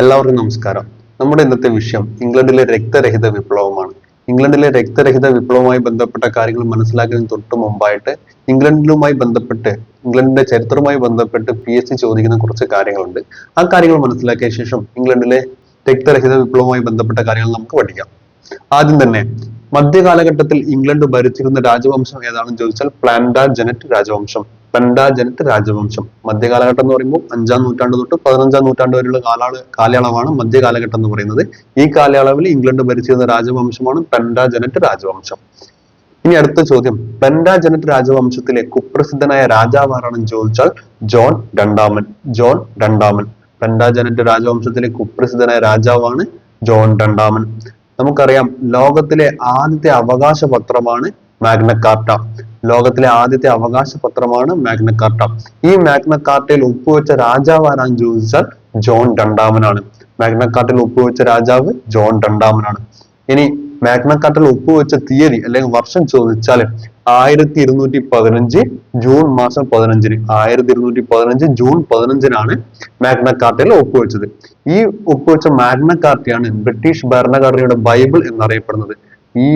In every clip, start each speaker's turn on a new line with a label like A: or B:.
A: എല്ലാവർക്കും നമസ്കാരം. നമ്മുടെ ഇന്നത്തെ വിഷയം ഇംഗ്ലണ്ടിലെ രക്തരഹിത വിപ്ലവമാണ്. ഇംഗ്ലണ്ടിലെ രക്തരഹിത വിപ്ലവവുമായി ബന്ധപ്പെട്ട കാര്യങ്ങൾ മനസ്സിലാക്കുന്നതിന് തൊട്ട് മുമ്പായിട്ട് ഇംഗ്ലണ്ടിലുമായി ബന്ധപ്പെട്ട് ഇംഗ്ലണ്ടിന്റെ ചരിത്രവുമായി ബന്ധപ്പെട്ട് പി എസ് സി ചോദിക്കുന്ന കുറച്ച് കാര്യങ്ങളുണ്ട്. ആ കാര്യങ്ങൾ മനസ്സിലാക്കിയ ശേഷം ഇംഗ്ലണ്ടിലെ രക്തരഹിത വിപ്ലവവുമായി ബന്ധപ്പെട്ട കാര്യങ്ങൾ നമുക്ക് പഠിക്കാം. ആദ്യം തന്നെ മധ്യകാലഘട്ടത്തിൽ ഇംഗ്ലണ്ട് ഭരിച്ചിരുന്ന രാജവംശം ഏതാണെന്ന് ചോദിച്ചാൽ പ്ലാന്റാജനറ്റ് രാജവംശം. പ്ലാന്റാജനറ്റ് രാജവംശം. മധ്യകാലഘട്ടം എന്ന് പറയുമ്പോൾ അഞ്ചാം നൂറ്റാണ്ട് തൊട്ട് പതിനഞ്ചാം നൂറ്റാണ്ട് വരെയുള്ള കാലാള കാലയളവാണ് മധ്യകാലഘട്ടം എന്ന് പറയുന്നത്. ഈ കാലയളവിൽ ഇംഗ്ലണ്ട് ഭരിച്ചിരുന്ന രാജവംശമാണ് പെൻഡാജനറ്റ് രാജവംശം. ഇനി അടുത്ത ചോദ്യം. പെൻഡാജനറ്റ് രാജവംശത്തിലെ കുപ്രസിദ്ധനായ രാജാവ് ആരാണെന്ന് ചോദിച്ചാൽ ജോൺ രണ്ടാമൻ. ജോൺ രണ്ടാമൻ. പെൻഡാജനറ്റ് രാജവംശത്തിലെ കുപ്രസിദ്ധനായ രാജാവാണ് ജോൺ രണ്ടാമൻ. നമുക്കറിയാം ലോകത്തിലെ ആദ്യത്തെ അവകാശ പത്രമാണ് മാഗ്ന കാർട്ട ലോകത്തിലെ ആദ്യത്തെ അവകാശ പത്രമാണ് മാഗ്നക്കാർട്ട. ഈ മാഗ്നക്കാർട്ടയിൽ ഒപ്പുവെച്ച രാജാവ് ആരാന്ന് ചോദിച്ചാൽ ജോൺ രണ്ടാമനാണ്. മാഗ്ന കാർട്ടയിൽ ഒപ്പുവെച്ച രാജാവ് ജോൺ രണ്ടാമനാണ്. ഇനി മാഗ്ന കാർട്ടയിൽ ഒപ്പുവെച്ച തീയതി അല്ലെങ്കിൽ വർഷം ചോദിച്ചാൽ ആയിരത്തി ഇരുന്നൂറ്റി പതിനഞ്ച് ജൂൺ മാസം പതിനഞ്ചിന്. ആയിരത്തി ഇരുന്നൂറ്റി പതിനഞ്ച് ജൂൺ പതിനഞ്ചിനാണ് മാഗ്നക്കാർട്ടയിൽ ഒപ്പുവെച്ചത്. ഈ ഒപ്പുവെച്ച മാഗ്നക്കാർട്ടയാണ് ബ്രിട്ടീഷ് ഭരണഘടനയുടെ ബൈബിൾ എന്നറിയപ്പെടുന്നത്. ഈ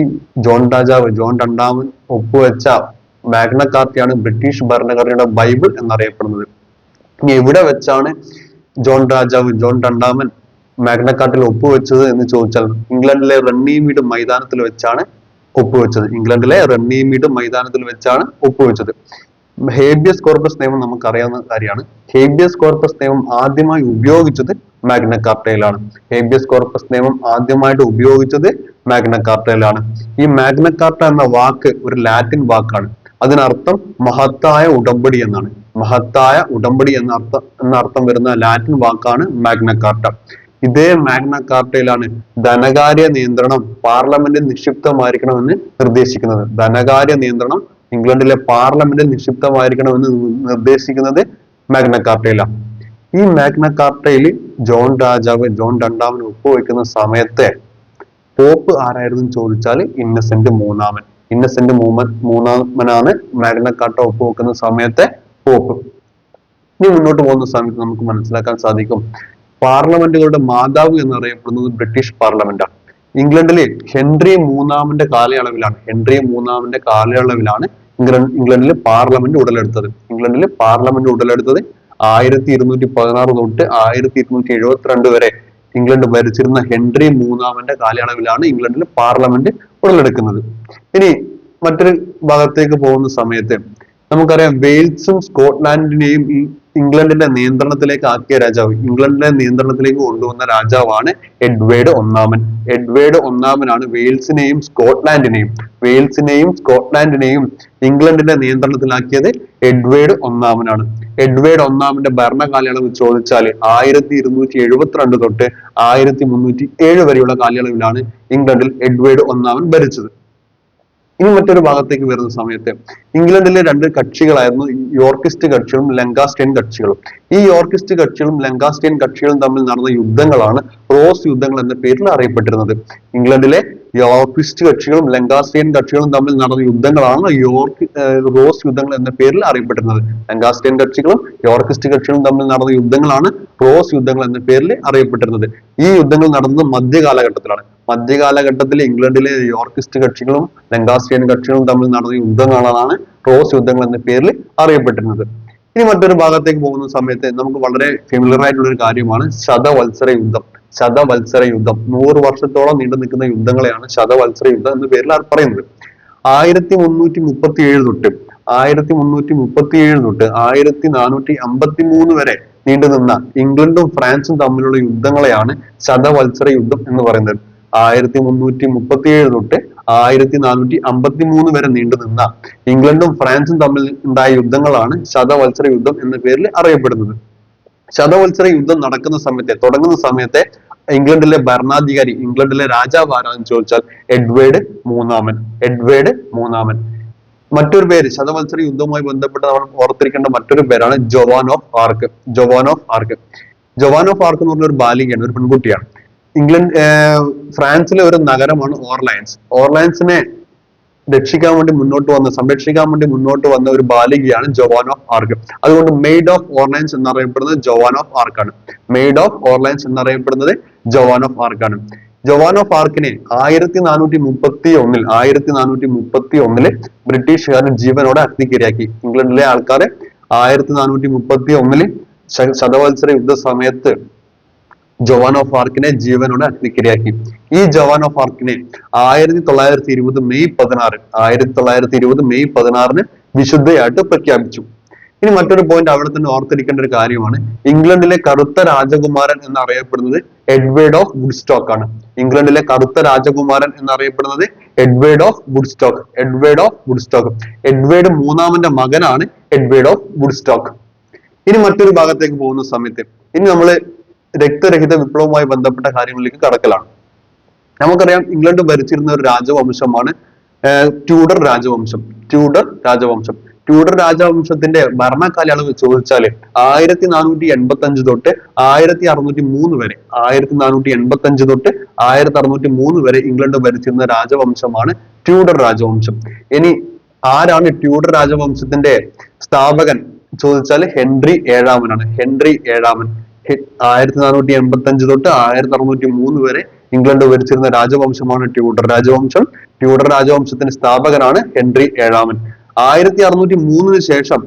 A: ജോൺ രാജാവ് ജോൺ രണ്ടാമൻ ഒപ്പുവെച്ച മാഗ്ന കാർട്ടയാണ് ബ്രിട്ടീഷ് ഭരണഘടനയുടെ ബൈബിൾ എന്നറിയപ്പെടുന്നത്. ഇനി എവിടെ വെച്ചാണ് ജോൺ രാജാവ് ജോൺ രണ്ടാമൻ കാർട്ടിൽ ഒപ്പുവെച്ചത് എന്ന് ചോദിച്ചാൽ ഇംഗ്ലണ്ടിലെ റണ്ണീമീഡ് മൈതാനത്തിൽ വെച്ചാണ് ഒപ്പുവെച്ചത്. ഇംഗ്ലണ്ടിലെ റണ്ണീമീഡ് മൈതാനത്തിൽ വെച്ചാണ് ഒപ്പുവെച്ചത്. ഹേബിയസ് കോർപ്പസ് നിയമം നമുക്കറിയാവുന്ന കാര്യമാണ്. ഹേബിയസ് കോർപ്പസ് നിയമം ആദ്യമായി ഉപയോഗിച്ചത് മാഗ്ന കാർട്ടയിലാണ് ഹേബിയസ് കോർപ്പസ് നിയമം ആദ്യമായിട്ട് ഉപയോഗിച്ചത് മാഗ്ന കാർട്ടയിലാണ് ഈ മാഗ്ന കാർട്ട എന്ന വാക്ക് ഒരു ലാറ്റിൻ വാക്കാണ്. അതിനർത്ഥം മഹത്തായ ഉടമ്പടി എന്നാണ്. മഹത്തായ ഉടമ്പടി എന്നർത്ഥം എന്നർത്ഥം വരുന്ന ലാറ്റിൻ വാക്കാണ് മാഗ്ന കാർട്ട ഇതേ മാഗ്ന കാർട്ടയിലാണ് ധനകാര്യ നിയന്ത്രണം പാർലമെന്റിൽ നിക്ഷിപ്തമായിരിക്കണമെന്ന് നിർദ്ദേശിക്കുന്നത്. ധനകാര്യ നിയന്ത്രണം ഇംഗ്ലണ്ടിലെ പാർലമെന്റിൽ നിക്ഷിപ്തമായിരിക്കണമെന്ന് നിർദ്ദേശിക്കുന്നത് മാഗ്ന കാർട്ടയിലാണ് ഈ മാഗ്ന കാർട്ടയിൽ ജോൺ രാജാവ് ജോൺ രണ്ടാമൻ ഒപ്പുവെക്കുന്ന സമയത്തെ പോപ്പ് ആരായിരുന്നു ചോദിച്ചാൽ ഇന്നസെന്റ് മൂന്നാമൻ. ഇന്നസെന്റ് മൂന്നാമനാണ്. മാഗ്ന കാർട്ട ഒപ്പുവെക്കുന്ന സമയത്തെ പോപ്പ്. ഇനി മുന്നോട്ട് പോകുന്ന സമയത്ത് നമുക്ക് മനസ്സിലാക്കാൻ സാധിക്കും. പാർലമെന്റുകളുടെ മാതാവ് എന്നറിയപ്പെടുന്നത് ബ്രിട്ടീഷ് പാർലമെന്റാണ് ഇംഗ്ലണ്ടിലെ ഹെൻറി മൂന്നാമന്റെ കാലയളവിലാണ്. ഹെൻറി മൂന്നാമന്റെ കാലയളവിലാണ് ഇംഗ്ലണ്ട് ഇംഗ്ലണ്ടിൽ പാർലമെന്റ് ഉടലെടുത്തത്. ഇംഗ്ലണ്ടിൽ പാർലമെന്റ് ഉടലെടുത്തത് ആയിരത്തി ഇരുന്നൂറ്റി പതിനാറ് തൊട്ട് ആയിരത്തി ഇരുന്നൂറ്റി എഴുപത്തിരണ്ട് വരെ. ഇംഗ്ലണ്ട് ഭരിച്ചിരുന്ന ഹെൻറി മൂന്നാമന്റെ കാലയളവിലാണ് ഇംഗ്ലണ്ടിൽ പാർലമെന്റ് ഉടലെടുക്കുന്നത്. ഇനി മറ്റൊരു ഭാഗത്തേക്ക് പോകുന്ന സമയത്ത് നമുക്കറിയാം വെയിൽസും സ്കോട്ട്ലാൻഡിനെയും ഇംഗ്ലണ്ടിന്റെ നിയന്ത്രണത്തിലേക്ക് ആക്കിയ രാജാവ്. ഇംഗ്ലണ്ടിന്റെ നിയന്ത്രണത്തിലേക്ക് കൊണ്ടുവന്ന രാജാവാണ് എഡ്വേർഡ് ഒന്നാമൻ. എഡ്വേർഡ് ഒന്നാമനാണ് വെയിൽസിനെയും സ്കോട്ട്ലാൻഡിനെയും. വെയിൽസിനെയും സ്കോട്ട്ലാൻഡിനെയും ഇംഗ്ലണ്ടിന്റെ നിയന്ത്രണത്തിലാക്കിയത് എഡ്വേർഡ് ഒന്നാമനാണ്. എഡ്വേർഡ് ഒന്നാമന്റെ ഭരണകാലയളവ് ചോദിച്ചാൽ ആയിരത്തി ഇരുന്നൂറ്റി എഴുപത്തിരണ്ട് തൊട്ട് ആയിരത്തി മുന്നൂറ്റി ഏഴ് വരെയുള്ള കാലയളവിലാണ് ഇംഗ്ലണ്ടിൽ എഡ്വേർഡ് ഒന്നാമൻ ഭരിച്ചത്. ഇനി മറ്റൊരു ഭാഗത്തേക്ക് വരുന്ന സമയത്ത് ഇംഗ്ലണ്ടിലെ രണ്ട് കക്ഷികളായിരുന്നു യോർക്കിസ്റ്റ് കക്ഷികളും ലങ്കാസ്റ്റൈൻ കക്ഷികളും. ഈ യോർക്കിസ്റ്റ് കക്ഷികളും ലങ്കാസ്റ്റൈൻ കക്ഷികളും തമ്മിൽ നടന്ന യുദ്ധങ്ങളാണ് റോസ് യുദ്ധങ്ങൾ എന്ന പേരിൽ അറിയപ്പെട്ടിരുന്നത്. ഇംഗ്ലണ്ടിലെ യോർക്കിസ്റ്റ് കക്ഷികളും ലങ്കാസ്ട്രിയൻ കക്ഷികളും തമ്മിൽ നടന്ന യുദ്ധങ്ങളാണ് യോർക്ക് റോസ് യുദ്ധങ്ങൾ എന്ന പേരിൽ അറിയപ്പെട്ടിരുന്നത് ലങ്കാസ്ട്രിയൻ കക്ഷികളും യോർക്കിസ്റ്റ് കക്ഷികളും തമ്മിൽ നടന്ന യുദ്ധങ്ങളാണ് റോസ് യുദ്ധങ്ങൾ എന്ന പേരിൽ അറിയപ്പെട്ടിരുന്നത്. ഈ യുദ്ധങ്ങൾ നടന്നത് മധ്യകാലഘട്ടത്തിലാണ്. മധ്യകാലഘട്ടത്തിൽ ഇംഗ്ലണ്ടിലെ യോർക്കിസ്റ്റ് കക്ഷികളും ലങ്കാസ്ട്രിയൻ കക്ഷികളും തമ്മിൽ നടന്ന യുദ്ധങ്ങളാണ് റോസ് യുദ്ധങ്ങൾ എന്ന പേരിൽ അറിയപ്പെട്ടിരുന്നത്. ഇനി മറ്റൊരു ഭാഗത്തേക്ക് പോകുന്ന സമയത്ത് നമുക്ക് വളരെ ഫെമിലർ ആയിട്ടുള്ള ഒരു കാര്യമാണ് ശതവത്സര യുദ്ധം. ശതവത്സര യുദ്ധം. നൂറ് വർഷത്തോളം നീണ്ടു നിൽക്കുന്ന യുദ്ധങ്ങളെയാണ് ശതവത്സര യുദ്ധം എന്ന പേരിൽ പറയുന്നത്. ആയിരത്തി മുന്നൂറ്റി മുപ്പത്തി ഏഴ് തൊട്ട് ആയിരത്തി മുന്നൂറ്റി മുപ്പത്തി ഏഴ് തൊട്ട് ആയിരത്തി നാനൂറ്റി അമ്പത്തി മൂന്ന് വരെ നീണ്ടു നിന്ന ഇംഗ്ലണ്ടും ഫ്രാൻസും തമ്മിലുള്ള യുദ്ധങ്ങളെയാണ് ശതവത്സര യുദ്ധം എന്ന് പറയുന്നത്. ആയിരത്തി മുന്നൂറ്റി മുപ്പത്തി ഏഴ് തൊട്ട് ആയിരത്തി നാനൂറ്റി അമ്പത്തി മൂന്ന് വരെ നീണ്ടു നിന്ന ഇംഗ്ലണ്ടും ഫ്രാൻസും തമ്മിൽ ഉണ്ടായ യുദ്ധങ്ങളാണ് ശതവത്സര യുദ്ധം എന്ന പേരിൽ അറിയപ്പെടുന്നത്. ശതവത്സര യുദ്ധം നടക്കുന്ന സമയത്തെ തുടങ്ങുന്ന സമയത്തെ ഇംഗ്ലണ്ടിലെ ഭരണാധികാരി ഇംഗ്ലണ്ടിലെ രാജാവ് ആരാന്ന് ചോദിച്ചാൽ എഡ്വേർഡ് മൂന്നാമൻ എഡ്വേർഡ് മൂന്നാമൻ. മറ്റൊരു പേര് ശതവത്സര യുദ്ധവുമായി ബന്ധപ്പെട്ട് നമ്മൾ ഓർത്തിരിക്കേണ്ട മറ്റൊരു പേരാണ് Joan of Arc Joan of Arc. Joan of Arc എന്ന് പറഞ്ഞ ഒരു ബാലികയാണ് ഒരു പെൺകുട്ടിയാണ്. ഇംഗ്ലണ്ട് ഫ്രാൻസിലെ ഒരു നഗരമാണ് ഓർലൈൻസ്. ഓർലൈൻസിനെ രക്ഷിക്കാൻ വേണ്ടി മുന്നോട്ട് വന്ന സംരക്ഷിക്കാൻ വേണ്ടി മുന്നോട്ട് വന്ന ഒരു ബാലികയാണ് ജോവാൻ ഓഫ് ആർക്ക് അതുകൊണ്ട് മെയ്ഡ് ഓഫ് ഓർലൈൻസ് എന്നറിയപ്പെടുന്നത് ജോവാൻ ഓഫ് ആർക്കാണ്. മെയ്ഡ് ഓഫ് ഓർലൈൻസ് എന്നറിയപ്പെടുന്നത് ജോവാൻ ഓഫ് ആർക്കാണ്. ജോവാൻ ഓഫ് ആർക്കിനെ ആയിരത്തി നാനൂറ്റി മുപ്പത്തി ഒന്നിൽ ആയിരത്തി നാനൂറ്റി മുപ്പത്തി ഒന്നിൽ ബ്രിട്ടീഷുകാരൻ ജീവനോടെ അഗ്നിക്കിരയാക്കി ഇംഗ്ലണ്ടിലെ ആൾക്കാരെ ആയിരത്തി നാനൂറ്റി മുപ്പത്തി ഒന്നിൽ ശതവത്സര യുദ്ധ സമയത്ത് ജവാൻ ഓഫ് ആർക്കിനെ ജീവനോടെ അഗ്നിക്കിരയാക്കി ഈ ജവാൻ ഓഫ് ആർക്കിനെ ആയിരത്തി തൊള്ളായിരത്തി ഇരുപത് മെയ് പതിനാറ് ആയിരത്തി തൊള്ളായിരത്തി ഇരുപത് മെയ് പതിനാറിന് വിശുദ്ധയായിട്ട് പ്രഖ്യാപിച്ചു. ഇനി മറ്റൊരു പോയിന്റ് അവിടെ തന്നെ ഓർത്തിരിക്കേണ്ട ഒരു കാര്യമാണ്. ഇംഗ്ലണ്ടിലെ കറുത്ത രാജകുമാരൻ എന്നറിയപ്പെടുന്നത് എഡ്വേർഡ് ഓഫ് വുഡ്സ്റ്റോക്ക് ആണ്. ഇംഗ്ലണ്ടിലെ കറുത്ത രാജകുമാരൻ എന്നറിയപ്പെടുന്നത് Edward of Woodstock Edward of Woodstock. Edward മൂന്നാമന്റെ മകനാണ് എഡ്വേർഡ് ഓഫ് വുഡ്സ്റ്റോക്ക്. ഇനി മറ്റൊരു ഭാഗത്തേക്ക് പോകുന്ന സമയത്ത് ഇനി നമ്മൾ രക്തരഹിത വിപ്ലവവുമായി ബന്ധപ്പെട്ട കാര്യങ്ങളിലേക്ക് കടക്കലാണ്. നമുക്കറിയാം ഇംഗ്ലണ്ട് ഭരിച്ചിരുന്ന ഒരു രാജവംശമാണ് ട്യൂഡർ രാജവംശം. ട്യൂഡർ രാജവംശം. ട്യൂഡർ രാജവംശത്തിന്റെ ഭരണകാലയളവ് ചോദിച്ചാൽ ആയിരത്തി നാനൂറ്റി എൺപത്തി അഞ്ച് തൊട്ട് ആയിരത്തി അറുന്നൂറ്റി മൂന്ന് വരെ ആയിരത്തി നാനൂറ്റി എൺപത്തി അഞ്ച് തൊട്ട് ആയിരത്തി അറുന്നൂറ്റി മൂന്ന് വരെ ഇംഗ്ലണ്ട് ഭരിച്ചിരുന്ന രാജവംശമാണ് ട്യൂഡർ രാജവംശം. ഇനി ആരാണ് ട്യൂഡർ രാജവംശത്തിന്റെ സ്ഥാപകൻ? ചോദിച്ചാൽ ഹെൻറി ഏഴാമനാണ്. ഹെൻറി ഏഴാമൻ. ആയിരത്തി നാനൂറ്റി എൺപത്തി അഞ്ച് തൊട്ട് ആയിരത്തി അറുന്നൂറ്റി മൂന്ന് വരെ ഇംഗ്ലണ്ട് ഭരിച്ചിരുന്ന രാജവംശമാണ് ട്യൂഡർ. രാജവംശം ട്യൂഡർ രാജവംശത്തിന്റെ സ്ഥാപകനാണ് ഹെൻറി ഏഴാമൻ. ആയിരത്തി അറുന്നൂറ്റി മൂന്നിന് ശേഷം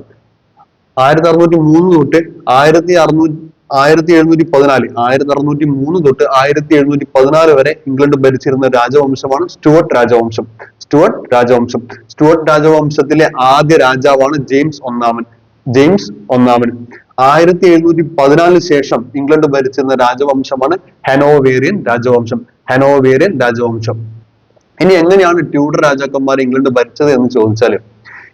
A: ആയിരത്തി അറുന്നൂറ്റി മൂന്ന് തൊട്ട് ആയിരത്തി അറുന്നൂറ്റി ആയിരത്തി എഴുന്നൂറ്റി പതിനാല് ആയിരത്തി അറുന്നൂറ്റി മൂന്ന് തൊട്ട് ആയിരത്തി എഴുന്നൂറ്റി പതിനാല് വരെ ഇംഗ്ലണ്ട് ഭരിച്ചിരുന്ന രാജവംശമാണ് സ്റ്റുവർട്ട് രാജവംശം. സ്റ്റുവർട്ട് രാജവംശം. സ്റ്റുവർട്ട് രാജവംശത്തിലെ ആദ്യ രാജാവാണ് ജെയിംസ് ഒന്നാമൻ. ജെയിംസ് ഒന്നാമൻ. ആയിരത്തി എഴുന്നൂറ്റി പതിനാലിന് ശേഷം ഇംഗ്ലണ്ട് ഭരിച്ചിരുന്ന രാജവംശമാണ് ഹനോവേറിയൻ രാജവംശം. ഹനോവേറിയൻ രാജവംശം. ഇനി എങ്ങനെയാണ് ട്യൂഡർ രാജാക്കന്മാർ ഇംഗ്ലണ്ട് ഭരിച്ചത് എന്ന് ചോദിച്ചാൽ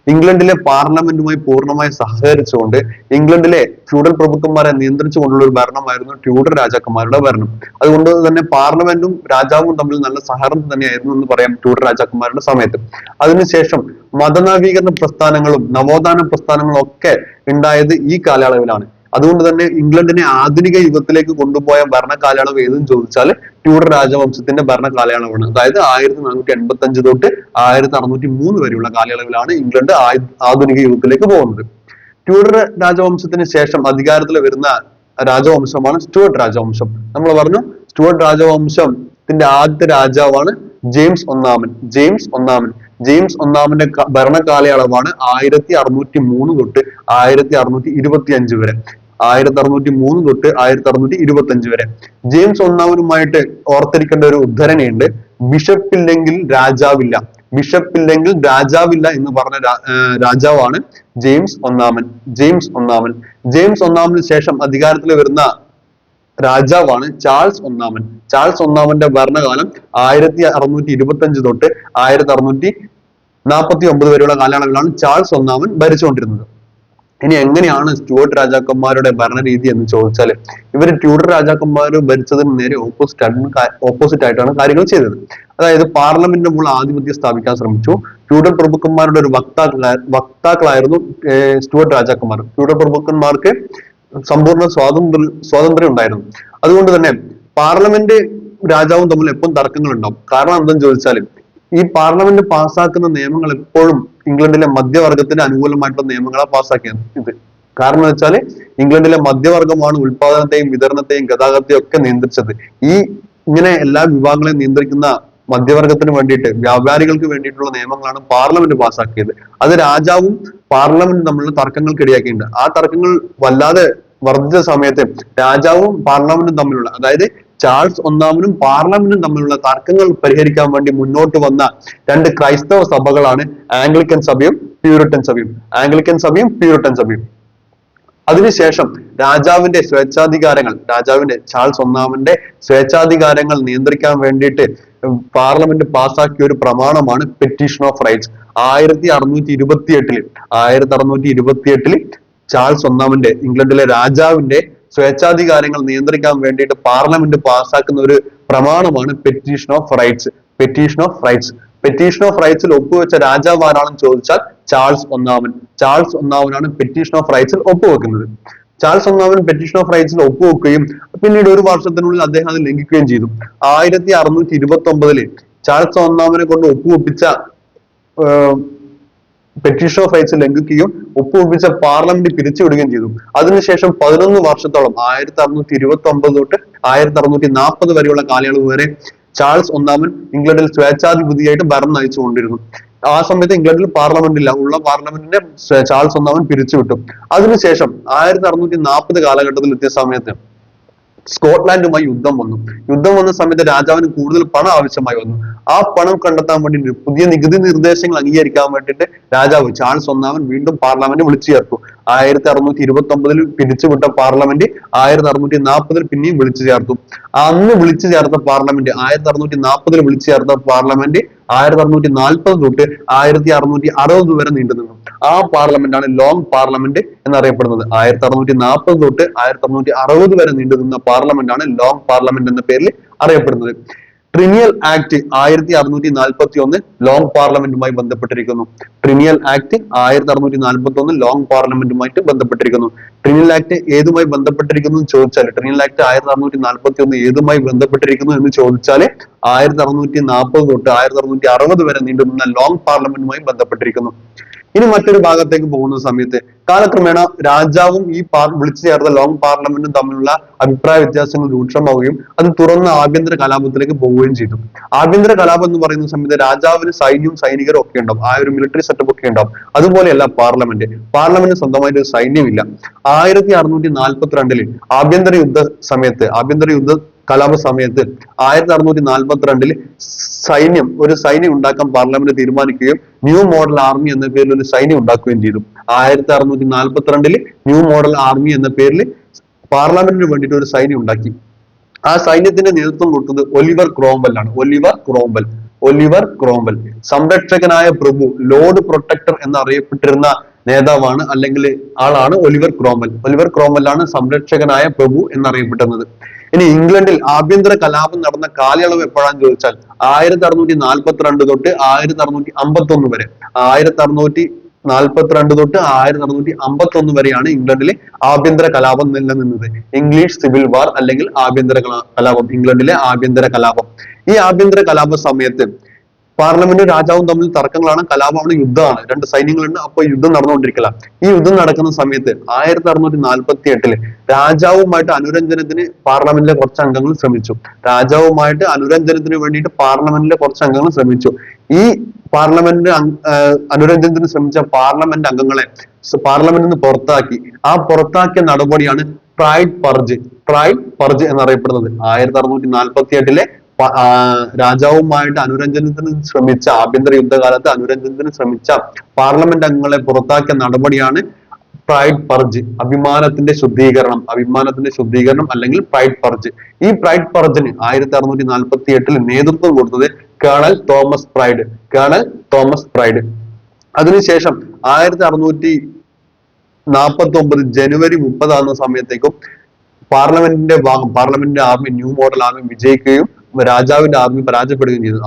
A: ഇംഗ്ലണ്ടിലെ പാർലമെന്റുമായി പൂർണമായി സഹകരിച്ചുകൊണ്ട് ഇംഗ്ലണ്ടിലെ ഫ്യൂഡൽ പ്രഭുക്കന്മാരെ നിയന്ത്രിച്ചുകൊണ്ടുള്ള ഒരു ഭരണമായിരുന്നു ട്യൂഡർ രാജാക്കന്മാരുടെ ഭരണം. അതുകൊണ്ട് തന്നെ പാർലമെന്റും രാജാവും തമ്മിൽ നല്ല സഹകരണം തന്നെയായിരുന്നു എന്ന് പറയാം ട്യൂഡർ രാജാക്കന്മാരുടെ സമയത്ത്. അതിനുശേഷം മതനവീകരണ പ്രസ്ഥാനങ്ങളും നവോത്ഥാന പ്രസ്ഥാനങ്ങളും ഒക്കെ ഉണ്ടായത് ഈ കാലയളവിലാണ്. അതുകൊണ്ട് തന്നെ ഇംഗ്ലണ്ടിനെ ആധുനിക യുഗത്തിലേക്ക് കൊണ്ടുപോയ ഭരണ കാലയളവ് ഏതെന്ന് ചോദിച്ചാൽ ട്യൂഡർ രാജവംശത്തിന്റെ ഭരണ കാലയളവാണ് അതായത് ആയിരത്തി നാനൂറ്റി എൺപത്തി അഞ്ച് തൊട്ട് ആയിരത്തി അറുന്നൂറ്റി മൂന്ന് വരെയുള്ള കാലയളവിലാണ് ഇംഗ്ലണ്ട് ആധുനിക യുഗത്തിലേക്ക് പോകുന്നത്. ട്യൂഡർ രാജവംശത്തിന് ശേഷം അധികാരത്തിൽ വരുന്ന രാജവംശമാണ് സ്റ്റുവർട്ട് രാജവംശം. നമ്മൾ പറഞ്ഞു സ്റ്റുവർട്ട് രാജവംശത്തിന്റെ ആദ്യത്തെ രാജാവാണ് ജെയിംസ് ഒന്നാമൻ. ജെയിംസ് ഒന്നാമൻ. ജെയിംസ് ഒന്നാമന്റെ ഭരണകാലയളവാണ് ആയിരത്തി അറുന്നൂറ്റി മൂന്ന് തൊട്ട് ആയിരത്തി അറുന്നൂറ്റി ഇരുപത്തി അഞ്ച് വരെ. ആയിരത്തി അറുന്നൂറ്റി മൂന്ന് തൊട്ട് ആയിരത്തി അറുന്നൂറ്റി ഇരുപത്തി അഞ്ച് വരെ. ജെയിംസ് ഒന്നാമനുമായിട്ട് ഓർത്തിരിക്കേണ്ട ഒരു ഉദ്ധരണിയുണ്ട് ബിഷപ്പ് ഇല്ലെങ്കിൽ രാജാവില്ല. ബിഷപ്പ് ഇല്ലെങ്കിൽ രാജാവില്ല എന്ന് പറഞ്ഞ രാജാവാണ് ജെയിംസ് ഒന്നാമൻ. ജെയിംസ് ഒന്നാമൻ. ജെയിംസ് ഒന്നാമന് ശേഷം അധികാരത്തിൽ വരുന്ന രാജാവാണ് ചാൾസ് ഒന്നാമൻ. ചാൾസ് ഒന്നാമന്റെ ഭരണകാലം ആയിരത്തി അറുന്നൂറ്റി ഇരുപത്തി അഞ്ച് തൊട്ട് ആയിരത്തി അറുന്നൂറ്റി നാൽപ്പത്തി ഒമ്പത് വരെയുള്ള കാലയളവിലാണ് ചാൾസ് ഒന്നാമൻ ഭരിച്ചുകൊണ്ടിരുന്നത്. ഇനി എങ്ങനെയാണ് സ്റ്റുവർട്ട് രാജാക്കന്മാരുടെ ഭരണരീതി എന്ന് ചോദിച്ചാൽ ഇവർ ട്യൂഡർ രാജാക്കന്മാർ ഭരിച്ചതിന് നേരെ ഓപ്പോസിറ്റ് ഓപ്പോസിറ്റ് ആയിട്ടാണ് കാര്യങ്ങൾ ചെയ്തത്. അതായത് പാർലമെന്റിന്റെ മുകളിൽ ആധിപത്യം സ്ഥാപിക്കാൻ ശ്രമിച്ചു. ട്യൂഡർ പ്രഭുക്കന്മാരുടെ ഒരു വക്താക്കള വക്താക്കളായിരുന്നു സ്റ്റുവർട്ട് രാജാക്കന്മാർ. ട്യൂഡർ പ്രഭുക്കന്മാർക്ക് സമ്പൂർണ സ്വാതന്ത്ര്യ സ്വാതന്ത്ര്യം ഉണ്ടായിരുന്നു. അതുകൊണ്ട് തന്നെ പാർലമെന്റ് രാജാവും തമ്മിൽ എപ്പോഴും തർക്കങ്ങൾ ഉണ്ടാവും കാരണം എന്തെന്ന് ചോദിച്ചാൽ ഈ പാർലമെന്റ് പാസ്സാക്കുന്ന നിയമങ്ങൾ എപ്പോഴും ഇംഗ്ലണ്ടിലെ മധ്യവർഗത്തിന് അനുകൂലമായിട്ടുള്ള നിയമങ്ങളാണ് പാസ്സാക്കിയത്. ഇത് കാരണം വെച്ചാൽ ഇംഗ്ലണ്ടിലെ മധ്യവർഗമാണ് ഉൽപാദനത്തെയും വിതരണത്തെയും ഗതാഗതത്തെയും ഒക്കെ നിയന്ത്രിച്ചത്. ഈ ഇങ്ങനെ എല്ലാ വിഭാഗങ്ങളെയും നിയന്ത്രിക്കുന്ന മധ്യവർഗത്തിന് വേണ്ടിയിട്ട് വ്യാപാരികൾക്ക് വേണ്ടിയിട്ടുള്ള നിയമങ്ങളാണ് പാർലമെന്റ് പാസ്സാക്കിയത്. അത് രാജാവും പാർലമെന്റും തമ്മിലുള്ള തർക്കങ്ങൾക്കിടയാക്കിയിട്ടുണ്ട് ആ തർക്കങ്ങൾ വല്ലാതെ വർദ്ധിച്ച സമയത്ത് രാജാവും പാർലമെന്റും തമ്മിലുള്ള അതായത് ചാൾസ് ഒന്നാമനും പാർലമെന്റും തമ്മിലുള്ള തർക്കങ്ങൾ പരിഹരിക്കാൻ വേണ്ടി മുന്നോട്ട് വന്ന രണ്ട് ക്രൈസ്തവ സഭകളാണ് ആംഗ്ലിക്കൻ സഭയും പ്യൂരിട്ടൻ സഭയും. ആംഗ്ലിക്കൻ സഭയും പ്യൂരിട്ടൻ സഭയും. അതിനുശേഷം രാജാവിന്റെ സ്വേച്ഛാധികാരങ്ങൾ രാജാവിന്റെ ചാൾസ് ഒന്നാമന്റെ സ്വേച്ഛാധികാരങ്ങൾ നിയന്ത്രിക്കാൻ വേണ്ടിയിട്ട് പാർലമെന്റ് പാസ്സാക്കിയ ഒരു പ്രമാണമാണ് പെറ്റീഷൻ ഓഫ് റൈറ്റ്സ്. ആയിരത്തി അറുന്നൂറ്റി ഇരുപത്തി എട്ടിൽ ആയിരത്തി അറുന്നൂറ്റി ഇരുപത്തി എട്ടിൽ ചാൾസ് ഒന്നാമന്റെ ഇംഗ്ലണ്ടിലെ രാജാവിന്റെ സ്വേച്ഛാധികാരങ്ങൾ നിയന്ത്രിക്കാൻ വേണ്ടിയിട്ട് പാർലമെന്റ് പാസ്സാക്കുന്ന ഒരു പ്രമാണമാണ് petition of rights petition of rights petition of റൈറ്റ്സിൽ ഒപ്പുവെച്ച രാജാവ് ആരാണെന്ന് ചോദിച്ചാൽ ചാൾസ് ഒന്നാമൻ. ചാൾസ് ഒന്നാമനാണ് പെറ്റീഷൻ ഓഫ് റൈറ്റ്സിൽ ഒപ്പുവെക്കുന്നത്. ചാൾസ് ഒന്നാമൻ പെറ്റീഷൻ ഓഫ് റൈറ്റ്സിൽ ഒപ്പുവെക്കുകയും പിന്നീട് ഒരു വർഷത്തിനുള്ളിൽ അദ്ദേഹം അത് ലംഘിക്കുകയും ചെയ്തു. ആയിരത്തി അറുന്നൂറ്റി ഇരുപത്തി ഒമ്പതിൽ ചാൾസ് ഒന്നാമനെ കൊണ്ട് ഒപ്പുവെപ്പിച്ച പെറ്റീഷൻ ഓഫ് റൈറ്റ്സ് ലംഘിക്കുകയും ഒപ്പുവെപ്പിച്ച പാർലമെന്റ് പിരിച്ചുവിടുകയും ചെയ്തു. അതിനുശേഷം പതിനൊന്ന് വർഷത്തോളം ആയിരത്തി അറുന്നൂറ്റി ഇരുപത്തി ഒമ്പത് തൊട്ട് ആയിരത്തി അറുന്നൂറ്റി നാൽപ്പത് വരെയുള്ള കാലയളവ് വരെ ചാൾസ് ഒന്നാമൻ ഇംഗ്ലണ്ടിൽ സ്വേച്ഛാധിപതിയായിട്ട് ഭരണം നയിച്ചുകൊണ്ടിരുന്നു. ആ സമയത്ത് ഇംഗ്ലണ്ടിൽ പാർലമെന്റ് ഇല്ല. ഉള്ള പാർലമെന്റിനെ ചാൾസ് ഒന്നാമൻ പിരിച്ചുവിട്ടു. അതിനുശേഷം ആയിരത്തി അറുന്നൂറ്റി നാൽപ്പത് കാലഘട്ടത്തിൽ എത്തിയ സമയത്ത് സ്കോട്ട്ലാൻഡുമായി യുദ്ധം വന്നു. യുദ്ധം വന്ന സമയത്ത് രാജാവിന് കൂടുതൽ പണം ആവശ്യമായി വന്നു. ആ പണം കണ്ടെത്താൻ വേണ്ടി പുതിയ നികുതി നിർദ്ദേശങ്ങൾ അംഗീകരിക്കാൻ വേണ്ടിയിട്ട് രാജാവ് ചാൾസ് ഒന്നാമൻ വീണ്ടും പാർലമെന്റ് വിളിച്ചു ചേർത്തു. ആയിരത്തി അറുന്നൂറ്റി ഇരുപത്തി ഒമ്പതിൽ പിരിച്ചുവിട്ട പാർലമെന്റ് ആയിരത്തി അറുന്നൂറ്റി നാൽപ്പതിൽ പിന്നെയും വിളിച്ചു ചേർത്തു. അന്ന് വിളിച്ചു ചേർത്ത പാർലമെന്റ് ആയിരത്തി അറുന്നൂറ്റി നാൽപ്പതിൽ വിളിച്ചു ചേർത്ത പാർലമെന്റ് ആയിരത്തി അറുന്നൂറ്റി നാൽപ്പത് തൊട്ട് ആയിരത്തി അറുന്നൂറ്റി അറുപത് വരെ നീണ്ടു നിന്നു. ആ പാർലമെന്റ് ആണ് ലോങ് പാർലമെന്റ് എന്നറിയപ്പെടുന്നത്. ആയിരത്തി അറുന്നൂറ്റി നാൽപ്പത് തൊട്ട് ആയിരത്തി അറുന്നൂറ്റി അറുപത് വരെ നീണ്ടു നിന്ന പാർലമെന്റ് ആണ് ലോങ് പാർലമെന്റ് എന്ന പേരിൽ അറിയപ്പെടുന്നത്. ട്രിനിയൽ ആക്ട് ആയിരത്തി അറുന്നൂറ്റി നാൽപ്പത്തി ഒന്ന് ലോങ് പാർലമെന്റുമായി ബന്ധപ്പെട്ടിരിക്കുന്നു. ട്രിനിയൽ ആക്ട് ആയിരത്തി അറുന്നൂറ്റി നാൽപ്പത്തി ഒന്ന് ലോങ് പാർലമെന്റുമായിട്ട് ബന്ധപ്പെട്ടിരിക്കുന്നു. ട്രിനിയൽ ആക്ട് ഏതുമായി ബന്ധപ്പെട്ടിരിക്കുന്നു എന്ന് ചോദിച്ചാൽ ട്രിനിയൽ ആക്ട് ആയിരത്തി അറുന്നൂറ്റി നാൽപ്പത്തി ഒന്ന് ഏതുമായി ബന്ധപ്പെട്ടിരിക്കുന്നു എന്ന് ചോദിച്ചാൽ ആയിരത്തി അറുന്നൂറ്റി നാൽപ്പത് തൊട്ട് ആയിരത്തി അറുന്നൂറ്റി അറുപത് വരെ നീണ്ടുനിന്ന ലോങ് പാർലമെന്റുമായി ബന്ധപ്പെട്ടിരിക്കുന്നു. ഇനി മറ്റൊരു ഭാഗത്തേക്ക് പോകുന്ന സമയത്ത് കാലക്രമേണ രാജാവും ഈ പാർ വിളിച്ചു ചേർത്ത ലോങ് പാർലമെന്റും തമ്മിലുള്ള അഭിപ്രായ വ്യത്യാസങ്ങൾ രൂക്ഷമാവുകയും അത് തുറന്ന ആഭ്യന്തര കലാപത്തിലേക്ക് പോവുകയും ചെയ്തു. ആഭ്യന്തര കലാപം എന്ന് പറയുന്ന സമയത്ത് രാജാവിന് സൈന്യവും സൈനികരും ഒക്കെ ഉണ്ടാവും. ആ ഒരു മിലിറ്ററി സെറ്റപ്പ് ഒക്കെ ഉണ്ടാവും. അതുപോലെയല്ല പാർലമെന്റ്. പാർലമെന്റ് സ്വന്തമായിട്ട് ഒരു സൈന്യമില്ല. ആയിരത്തി അറുന്നൂറ്റി നാൽപ്പത്തിരണ്ടിൽ ആഭ്യന്തര യുദ്ധ സമയത്ത് ആഭ്യന്തര യുദ്ധ കലാപ സമയത്ത് ആയിരത്തി അറുന്നൂറ്റി നാൽപ്പത്തിരണ്ടിൽ സൈന്യം ഒരു സൈന്യം ഉണ്ടാക്കാൻ പാർലമെന്റ് തീരുമാനിക്കുകയും ന്യൂ മോഡൽ ആർമി എന്ന പേരിൽ ഒരു സൈന്യം ഉണ്ടാക്കുകയും ചെയ്തു. ആയിരത്തി അറുന്നൂറ്റി നാൽപ്പത്തിരണ്ടിൽ ന്യൂ മോഡൽ ആർമി എന്ന പേരിൽ പാർലമെന്റിന് വേണ്ടിയിട്ട് ഒരു സൈന്യം ഉണ്ടാക്കി. ആ സൈന്യത്തിന്റെ നേതൃത്വം കൊടുത്തത് ഒലിവർ ക്രോംബൽ ആണ്. ഒലിവർ ക്രോംബൽ ഒലിവർ ക്രോംബൽ സംരക്ഷകനായ പ്രഭു ലോർഡ് പ്രൊട്ടക്ടർ എന്നറിയപ്പെട്ടിരുന്ന നേതാവാണ് അല്ലെങ്കിൽ ആളാണ് ഒലിവർ ക്രോമൽ ഒലിവർ ക്രോമൽ ആണ് സംരക്ഷകനായ പ്രഭു എന്നറിയപ്പെടുന്നത് ഇനി ഇംഗ്ലണ്ടിൽ ആഭ്യന്തര കലാപം നടന്ന കാലയളവ് എപ്പോഴാന്ന് ചോദിച്ചാൽ ആയിരത്തി അറുന്നൂറ്റി നാൽപ്പത്തിരണ്ട് തൊട്ട് ആയിരത്തി അറുന്നൂറ്റി അമ്പത്തി ഒന്ന് വരെ. ആയിരത്തി അറുന്നൂറ്റി നാൽപ്പത്തിരണ്ട് തൊട്ട് ആയിരത്തി അറുന്നൂറ്റി അമ്പത്തി ഒന്ന് വരെയാണ് ഇംഗ്ലണ്ടിലെ ആഭ്യന്തര കലാപം നിലനിന്നത്. ഇംഗ്ലീഷ് സിവിൽ വാർ അല്ലെങ്കിൽ ആഭ്യന്തര കലാപം ഇംഗ്ലണ്ടിലെ ആഭ്യന്തര കലാപം. ഈ ആഭ്യന്തര കലാപ സമയത്ത് പാർലമെന്റും രാജാവും തമ്മിൽ തർക്കങ്ങളാണ്. കലാപമാണ് യുദ്ധമാണ്. രണ്ട് സൈന്യങ്ങളുണ്ട്. അപ്പൊ യുദ്ധം നടന്നുകൊണ്ടിരിക്കല. ഈ യുദ്ധം നടക്കുന്ന സമയത്ത് ആയിരത്തി അറുന്നൂറ്റി നാൽപ്പത്തി എട്ടിൽ രാജാവുമായിട്ട് അനുരഞ്ജനത്തിന് പാർലമെന്റിലെ കുറച്ച് അംഗങ്ങൾ ശ്രമിച്ചു. രാജാവുമായിട്ട് അനുരഞ്ജനത്തിന് വേണ്ടിയിട്ട് പാർലമെന്റിലെ കുറച്ച് അംഗങ്ങൾ ശ്രമിച്ചു. ഈ പാർലമെന്റ് അനുരഞ്ജനത്തിന് ശ്രമിച്ച പാർലമെന്റ് അംഗങ്ങളെ പാർലമെന്റിൽ നിന്ന് പുറത്താക്കി. ആ പുറത്താക്കിയ നടപടിയാണ് പ്രൈഡ് പർജ്. പ്രൈഡ് പർജ് എന്നറിയപ്പെടുന്നത്. ആയിരത്തി അറുന്നൂറ്റി നാൽപ്പത്തി എട്ടിലെ രാജാവുമായിട്ട് അനുരഞ്ജനത്തിന് ശ്രമിച്ച ആഭ്യന്തര യുദ്ധകാലത്ത് അനുരഞ്ജനത്തിന് ശ്രമിച്ച പാർലമെന്റ് അംഗങ്ങളെ പുറത്താക്കിയ നടപടിയാണ് പ്രൈഡ് പർജ് അഭിമാനത്തിന്റെ ശുദ്ധീകരണം അഭിമാനത്തിന്റെ ശുദ്ധീകരണം അല്ലെങ്കിൽ പ്രൈഡ് പർജ് ഈ പ്രൈഡ് പർജിന് ആയിരത്തി അറുന്നൂറ്റി നാൽപ്പത്തി എട്ടിൽ നേതൃത്വം കൊടുത്തത് colonel Thomas Pride colonel Thomas Pride അതിനുശേഷം ആയിരത്തി അറുന്നൂറ്റി നാൽപ്പത്തി ഒമ്പത് ജനുവരി മുപ്പതാകുന്ന സമയത്തേക്കും പാർലമെന്റിന്റെ ഭാഗം പാർലമെന്റിന്റെ ആർമി ന്യൂ മോഡൽ ആർമി വിജയിക്കുകയും രാജാവിന്റെ ആർമി പരാജയപ്പെടുകയും ചെയ്തു.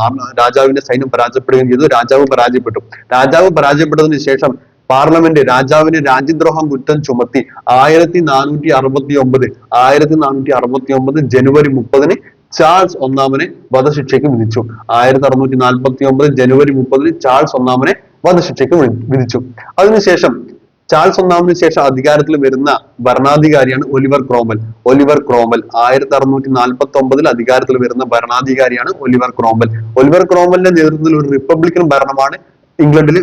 A: രാജാവിന്റെ സൈന്യം പരാജയപ്പെടുകയും ചെയ്തു. രാജാവ് പരാജയപ്പെട്ടു. രാജാവ് പരാജയപ്പെട്ടതിന് ശേഷം പാർലമെന്റ് രാജാവിന് രാജ്യദ്രോഹം കുറ്റം ചുമത്തി ആയിരത്തി നാനൂറ്റി അറുപത്തി ഒമ്പത് ആയിരത്തി നാനൂറ്റി അറുപത്തി ഒമ്പത് ജനുവരി മുപ്പതിന് ചാൾസ് ഒന്നാമനെ വധശിക്ഷയ്ക്ക് വിധിച്ചു. ആയിരത്തി അറുന്നൂറ്റി നാൽപ്പത്തി ഒമ്പത് ജനുവരി മുപ്പതിന് ചാൾസ് ഒന്നാമനെ വധശിക്ഷയ്ക്ക് വിധിച്ചു. അതിനുശേഷം ചാൾസ് ഒന്നാമന് ശേഷം അധികാരത്തിൽ വരുന്ന ഭരണാധികാരിയാണ് ഒലിവർ ക്രോമൽ. ഒലിവർ ക്രോമൽ ആയിരത്തി അറുന്നൂറ്റി നാൽപ്പത്തി ഒമ്പതിൽ അധികാരത്തിൽ വരുന്ന ഭരണാധികാരിയാണ് ഒലിവർ ക്രോമൽ. ഒലിവർ ക്രോമലിന്റെ നേതൃത്വത്തിൽ ഒരു റിപ്പബ്ലിക്കൻ ഭരണമാണ് ഇംഗ്ലണ്ടിൽ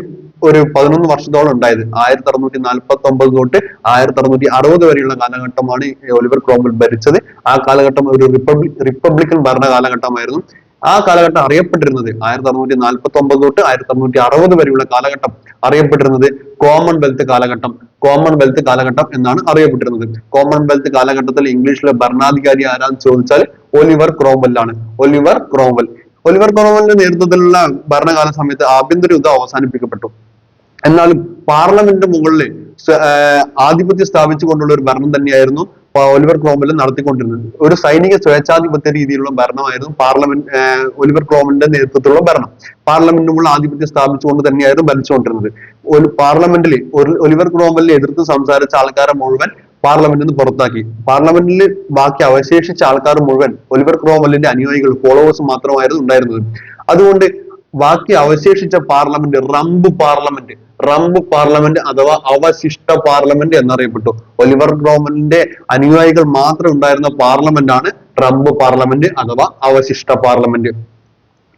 A: ഒരു പതിനൊന്ന് വർഷത്തോളം ഉണ്ടായത്. ആയിരത്തി അറുന്നൂറ്റി നാൽപ്പത്തി ഒമ്പത് തൊട്ട് ആയിരത്തി അറുന്നൂറ്റി അറുപത് വരെയുള്ള കാലഘട്ടമാണ് ഒലിവർ ക്രോമൽ ഭരിച്ചത്. ആ കാലഘട്ടം ഒരു റിപ്പബ്ലിക് റിപ്പബ്ലിക്കൻ ഭരണ കാലഘട്ടമായിരുന്നു ആ കാലഘട്ടം അറിയപ്പെട്ടിരുന്നത് ആയിരത്തി അറുന്നൂറ്റി നാൽപ്പത്തി ഒമ്പത് തൊട്ട് ആയിരത്തി അറുന്നൂറ്റി അറുപത് വരെയുള്ള കാലഘട്ടം അറിയപ്പെട്ടിരുന്നത് കോമൺവെൽത്ത് കാലഘട്ടം കോമൺവെൽത്ത് കാലഘട്ടം എന്നാണ് അറിയപ്പെട്ടിരുന്നത്. കോമൺവെൽത്ത് കാലഘട്ടത്തിൽ ഇംഗ്ലീഷിലെ ഭരണാധികാരി ആരാന്ന് ചോദിച്ചാൽ ഒലിവർ ക്രോംവെൽ ആണ്. Oliver Cromwell. ഒലിവർ ക്രോംവെലിന്റെ നേതൃത്വത്തിലുള്ള ഭരണകാല സമയത്ത് ആഭ്യന്തര യുദ്ധം അവസാനിപ്പിക്കപ്പെട്ടു. എന്നാലും പാർലമെന്റിന്റെ മുകളിൽ ആധിപത്യം സ്ഥാപിച്ചു കൊണ്ടുള്ള ഒരു ഭരണം തന്നെയായിരുന്നു ഒലിവർ ക്രോംവെൽ നടത്തിക്കൊണ്ടിരുന്നത്. ഒരു സൈനിക സ്വേച്ഛാധിപത്യ രീതിയിലുള്ള ഭരണമായിരുന്നു പാർലമെന്റ് ഒലിവർ ക്രോമിന്റെ നേതൃത്വത്തിലുള്ള ഭരണം. പാർലമെന്റിന് മുകളിൽ ആധിപത്യം സ്ഥാപിച്ചുകൊണ്ട് തന്നെയായിരുന്നു ഭരിച്ചുകൊണ്ടിരുന്നത്. ഒരു പാർലമെന്റിൽ ഒലിവർ ക്രോംവെലിനെ എതിർത്ത് സംസാരിച്ച ആൾക്കാരെ മുഴുവൻ പാർലമെന്റിൽ നിന്ന് പുറത്താക്കി. പാർലമെന്റിൽ ബാക്കി അവശേഷിച്ച ആൾക്കാർ മുഴുവൻ ഒലിവർ ക്രോമലിന്റെ അനുയായികൾ ഫോളോവേഴ്സ് മാത്രമായിരുന്നു ഉണ്ടായിരുന്നത്. അതുകൊണ്ട് ബാക്കി അവശേഷിച്ച parliament Rump parliament Rump parliament അഥവാ അവശിഷ്ട പാർലമെന്റ് എന്നറിയപ്പെട്ടു. ഒലിവർ ബ്രോമന്റെ അനുയായികൾ മാത്രം ഉണ്ടായിരുന്ന പാർലമെന്റ് ആണ് റംബ് പാർലമെന്റ് അഥവാ അവശിഷ്ട പാർലമെന്റ്.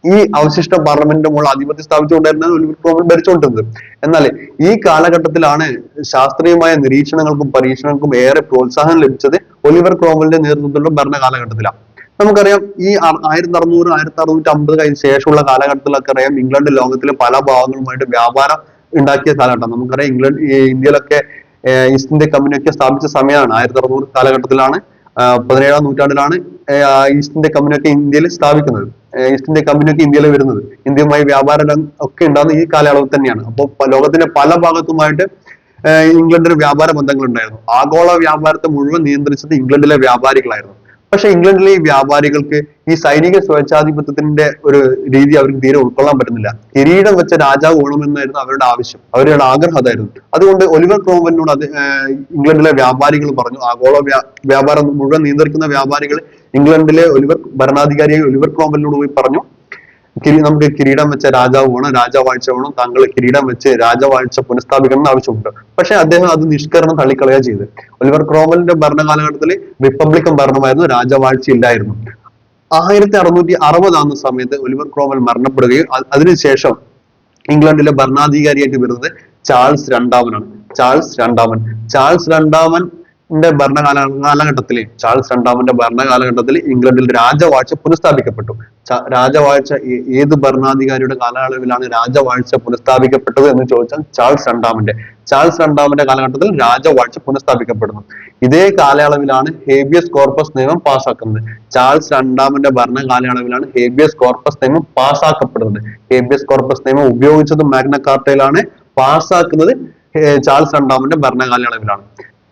A: ഈ അവശിഷ്ട പാർലമെന്റിന്റെ മുകളിൽ ആധിപത്യം സ്ഥാപിച്ചുകൊണ്ടായിരുന്നു ഒലിവർ ബ്രോമൻ ഭരിച്ചുകൊണ്ടിരുന്നത്. എന്നാൽ ഈ കാലഘട്ടത്തിലാണ് ശാസ്ത്രീയമായ നിരീക്ഷണങ്ങൾക്കും പരീക്ഷണങ്ങൾക്കും ഏറെ പ്രോത്സാഹനം ലഭിച്ചത് ഒലിവർ ക്രോമലിന്റെ നേതൃത്വത്തിലുള്ള ഭരണ കാലഘട്ടത്തിലാണ് നമുക്കറിയാം ഈ ആയിരത്തി അറുന്നൂറ് ആയിരത്തി അറുന്നൂറ്റി അമ്പത് കഴിഞ്ഞ ശേഷമുള്ള കാലഘട്ടത്തിലൊക്കെ അറിയാം ഇംഗ്ലണ്ട് ലോകത്തിലെ പല ഭാഗങ്ങളുമായിട്ട് വ്യാപാരം ഉണ്ടാക്കിയ കാലഘട്ടം നമുക്കറിയാം ഇംഗ്ലണ്ട് ഇന്ത്യയിലൊക്കെ ഈസ്റ്റ് ഇന്ത്യ കമ്പനിയൊക്കെ സ്ഥാപിച്ച സമയമാണ് ആയിരത്തി അറുന്നൂറ് കാലഘട്ടത്തിലാണ് പതിനേഴാം നൂറ്റാണ്ടിലാണ് ഈസ്റ്റ് ഇന്ത്യ കമ്പനിയൊക്കെ ഇന്ത്യയിൽ സ്ഥാപിക്കുന്നത്. ഈസ്റ്റ് ഇന്ത്യ കമ്പനിയൊക്കെ ഇന്ത്യയിൽ വരുന്നത്. ഇന്ത്യയുമായി വ്യാപാരം ഒക്കെ ഉണ്ടാകുന്ന ഈ കാലയളവിൽ തന്നെയാണ്. അപ്പോൾ ലോകത്തിന്റെ പല ഭാഗത്തുമായിട്ട് ഇംഗ്ലണ്ടിന് വ്യാപാര ബന്ധങ്ങൾ ഉണ്ടായിരുന്നു ആഗോള വ്യാപാരത്തെ മുഴുവൻ നിയന്ത്രിച്ചത് ഇംഗ്ലണ്ടിലെ വ്യാപാരികളായിരുന്നു. പക്ഷെ ഇംഗ്ലണ്ടിലെ ഈ വ്യാപാരികൾക്ക് ഈ സൈനിക സ്വേച്ഛാധിപത്യത്തിന്റെ ഒരു രീതി അവർക്ക് തീരെ ഉൾക്കൊള്ളാൻ പറ്റുന്നില്ല. കിരീടം വെച്ച രാജാവ് വേണമെന്നായിരുന്നു അവരുടെ ആവശ്യം. അവരുടെ ആഗ്രഹം അതായിരുന്നു. അതുകൊണ്ട് ഒലിവർ ക്രോമനോട് അത് ഇംഗ്ലണ്ടിലെ വ്യാപാരികൾ പറഞ്ഞു ആഗോള വ്യാ- വ്യാപാരം മുഴുവൻ നിയന്ത്രിക്കുന്ന വ്യാപാരികൾ ഇംഗ്ലണ്ടിലെ ഒലിവർ ഭരണാധികാരിയായ ഒലിവർ ക്രോമനോട് പോയി പറഞ്ഞു കിരീ നമുക്ക് കിരീടം വെച്ച രാജാവ് വേണം രാജവാഴ്ച വേണം താങ്കൾ കിരീടം വെച്ച് രാജവാഴ്ച പുനഃസ്ഥാപിക്കണം എന്ന് ആവശ്യമുണ്ട് പക്ഷെ അദ്ദേഹം അത് നിഷ്കരണം തള്ളിക്കളയുക ചെയ്ത്. ഒലിവർ ക്രോമലിന്റെ ഭരണകാലഘട്ടത്തിൽ റിപ്പബ്ലിക്കൻ ഭരണമായിരുന്നു രാജവാഴ്ച ഇല്ലായിരുന്നു ആയിരത്തി അറുന്നൂറ്റി അറുപതാകുന്ന സമയത്ത് ഒലിവർ ക്രോമൽ മരണപ്പെടുകയും അതിനുശേഷം ഇംഗ്ലണ്ടിലെ ഭരണാധികാരിയായിട്ട് വരുന്നത് ചാൾസ് രണ്ടാമനാണ്. ചാൾസ് രണ്ടാമൻ. ചാൾസ് രണ്ടാമന്റെ ഭരണകാല കാലഘട്ടത്തിൽ ചാൾസ് രണ്ടാമന്റെ ഭരണകാലഘട്ടത്തിൽ ഇംഗ്ലണ്ടിൽ രാജവാഴ്ച പുനഃസ്ഥാപിക്കപ്പെട്ടു. രാജവാഴ്ച ഏത് ഭരണാധികാരിയുടെ കാലയളവിലാണ് രാജവാഴ്ച പുനഃസ്ഥാപിക്കപ്പെട്ടത് എന്ന് ചോദിച്ചാൽ ചാൾസ് രണ്ടാമന്റെ ചാൾസ് രണ്ടാമന്റെ കാലഘട്ടത്തിൽ രാജവാഴ്ച പുനഃസ്ഥാപിക്കപ്പെടുന്നു. ഇതേ കാലയളവിലാണ് ഹേബിയസ് കോർപ്പസ് നിയമം പാസ്സാക്കുന്നത് ചാൾസ് രണ്ടാമന്റെ ഭരണ കാലയളവിലാണ് ഹേബിയസ് കോർപ്പസ് നിയമം പാസ്സാക്കപ്പെടുന്നത് ഹേബിയസ് കോർപ്പസ് നിയമം ഉപയോഗിച്ചത് മാഗ്ന കാർട്ടയിലാണ് പാസ്സാക്കുന്നത് ചാൾസ് രണ്ടാമന്റെ ഭരണ കാലയളവിലാണ്.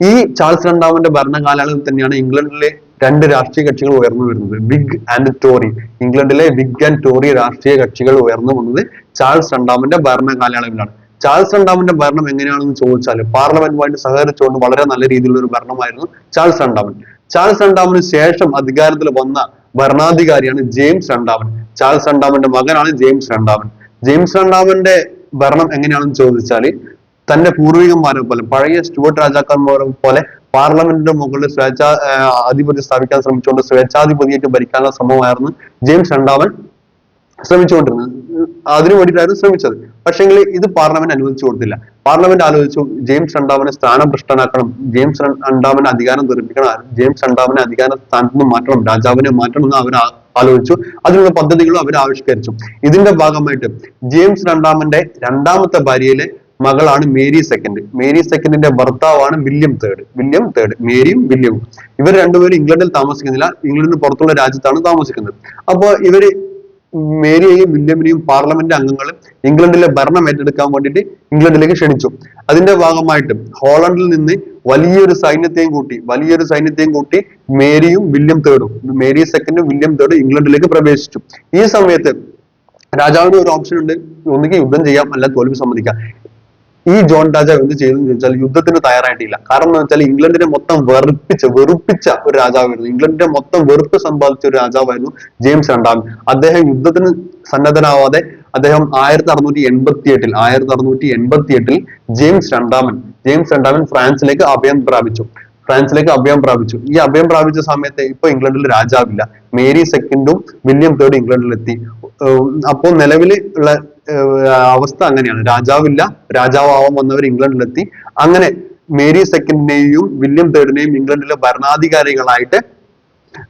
A: ഈ ചാൾസ് രണ്ടാമന്റെ ഭരണ കാലയളവിൽ തന്നെയാണ് ഇംഗ്ലണ്ടിലെ രണ്ട് രാഷ്ട്രീയ കക്ഷികൾ ഉയർന്നു വരുന്നത്. Whig and Tory. ഇംഗ്ലണ്ടിലെ വിഗ് ആൻഡ് ടോറി രാഷ്ട്രീയ കക്ഷികൾ ഉയർന്നു വന്നത് ചാൾസ് രണ്ടാമന്റെ ഭരണ കാലയളവിലാണ്. ചാൾസ് രണ്ടാമന്റെ ഭരണം എങ്ങനെയാണെന്ന് ചോദിച്ചാൽ പാർലമെന്റുമായിട്ട് സഹകരിച്ചുകൊണ്ട് വളരെ നല്ല രീതിയിലുള്ള ഒരു ഭരണമായിരുന്നു ചാൾസ് രണ്ടാമൻ. ചാൾസ് രണ്ടാമന് ശേഷം അധികാരത്തിൽ വന്ന ഭരണാധികാരിയാണ് ജെയിംസ് രണ്ടാമൻ. ചാൾസ് രണ്ടാമന്റെ മകനാണ് ജെയിംസ് രണ്ടാമൻ. ജെയിംസ് രണ്ടാമന്റെ ഭരണം എങ്ങനെയാണെന്ന് ചോദിച്ചാൽ തന്റെ പൂർവികന്മാരെ പോലെ പഴയ സ്റ്റുവർട്ട് രാജാക്കന്മാരെ പോലെ പാർലമെന്റിന്റെ മുകളിൽ സ്വേച്ഛാ ആധിപത്യം സ്ഥാപിക്കാൻ ശ്രമിച്ചുകൊണ്ട് സ്വേച്ഛാധിപതിയായിട്ട് ഭരിക്കാനുള്ള ശ്രമമായിരുന്നു ജെയിംസ് രണ്ടാമൻ ശ്രമിച്ചുകൊണ്ടിരുന്നത്. അതിനു വേണ്ടിയിട്ടായിരുന്നു ശ്രമിച്ചത്. പക്ഷേങ്കിൽ ഇത് പാർലമെന്റ് അനുവദിച്ചു കൊടുത്തില്ല. പാർലമെന്റ് ആലോചിച്ചു ജെയിംസ് രണ്ടാമനെ സ്ഥാനഭ്രഷ്ടനാക്കണം ജെയിംസ് രണ്ടാമനെ അധികാരം ദുർപ്പിക്കണം ജെയിംസ് രണ്ടാമനെ അധികാര സ്ഥാനത്ത് നിന്ന് മാറ്റണം. രാജാവിനെ മാറ്റണം എന്ന് അവർ ആലോചിച്ചു. അതിനുള്ള പദ്ധതികളും അവർ ആവിഷ്കരിച്ചു. ഇതിന്റെ ഭാഗമായിട്ട് ജെയിംസ് രണ്ടാമന്റെ രണ്ടാമത്തെ ഭാര്യയിലെ മകളാണ് മേരി സെക്കൻഡ് മേരി സെക്കൻഡിന്റെ ഭർത്താവാണ് വില്യം തേർഡ് വില്യം തേർഡ് മേരിയും വില്യവും. ഇവർ രണ്ടുപേരും ഇംഗ്ലണ്ടിൽ താമസിക്കുന്നില്ല. ഇംഗ്ലണ്ടിന് പുറത്തുള്ള രാജ്യത്താണ് താമസിക്കുന്നത്. അപ്പോൾ ഇവർ മേരിയെയും വില്യമിനെയും പാർലമെന്റ് അംഗങ്ങളും ഇംഗ്ലണ്ടിലെ ഭരണം ഏറ്റെടുക്കാൻ വേണ്ടിയിട്ട് ഇംഗ്ലണ്ടിലേക്ക് ക്ഷണിച്ചു. അതിന്റെ ഭാഗമായിട്ട് ഹോളണ്ടിൽ നിന്ന് വലിയൊരു സൈന്യത്തെയും കൂട്ടി വലിയൊരു സൈന്യത്തെയും കൂട്ടി മേരിയും വില്യം തേർഡും മേരി സെക്കൻഡും വില്യം തേർഡും ഇംഗ്ലണ്ടിലേക്ക് പ്രവേശിച്ചു. ഈ സമയത്ത് രാജാവിന് ഒരു ഓപ്ഷൻ ഉണ്ട്. ഒന്നുകിൽ യുദ്ധം ചെയ്യാം അല്ല തോൽവി സമ്മതിക്കാം. ഈ ജോൺ രാജാവ് എന്ത് ചെയ്തു എന്ന് ചോദിച്ചാൽ യുദ്ധത്തിന് തയ്യാറായിട്ടില്ല. കാരണം എന്ന് വെച്ചാൽ ഇംഗ്ലണ്ടിനെ മൊത്തം വെറുപ്പിച്ച വെറുപ്പിച്ച ഒരു രാജാവായിരുന്നു. ഇംഗ്ലണ്ടിനെ മൊത്തം വെറുപ്പ് സമ്പാദിച്ച ഒരു രാജാവായിരുന്നു ജെയിംസ് രണ്ടാമൻ അദ്ദേഹം യുദ്ധത്തിന് സന്നദ്ധനാവാതെ അദ്ദേഹം ആയിരത്തി അറുന്നൂറ്റി എൺപത്തി എട്ടിൽ ആയിരത്തി അറുന്നൂറ്റി എൺപത്തി എട്ടിൽ ജെയിംസ് രണ്ടാമൻ ജെയിംസ് രണ്ടാമൻ ഫ്രാൻസിലേക്ക് അഭയം പ്രാപിച്ചു. ഫ്രാൻസിലേക്ക് അഭയം പ്രാപിച്ചു. ഈ അഭയം പ്രാപിച്ച സമയത്ത് ഇപ്പൊ ഇംഗ്ലണ്ടിൽ രാജാവില്ല. മേരി സെക്കൻഡും വില്യം തേർഡും ഇംഗ്ലണ്ടിലെത്തി. അപ്പോൾ നിലവിൽ ഉള്ള അവസ്ഥ അങ്ങനെയാണ്. രാജാവില്ല രാജാവാവാൻ വന്നവർ ഇംഗ്ലണ്ടിലെത്തി. അങ്ങനെ മേരി സെക്കൻഡിനെയും വില്യം തേർഡിനെയും ഇംഗ്ലണ്ടിലെ ഭരണാധികാരികളായിട്ട്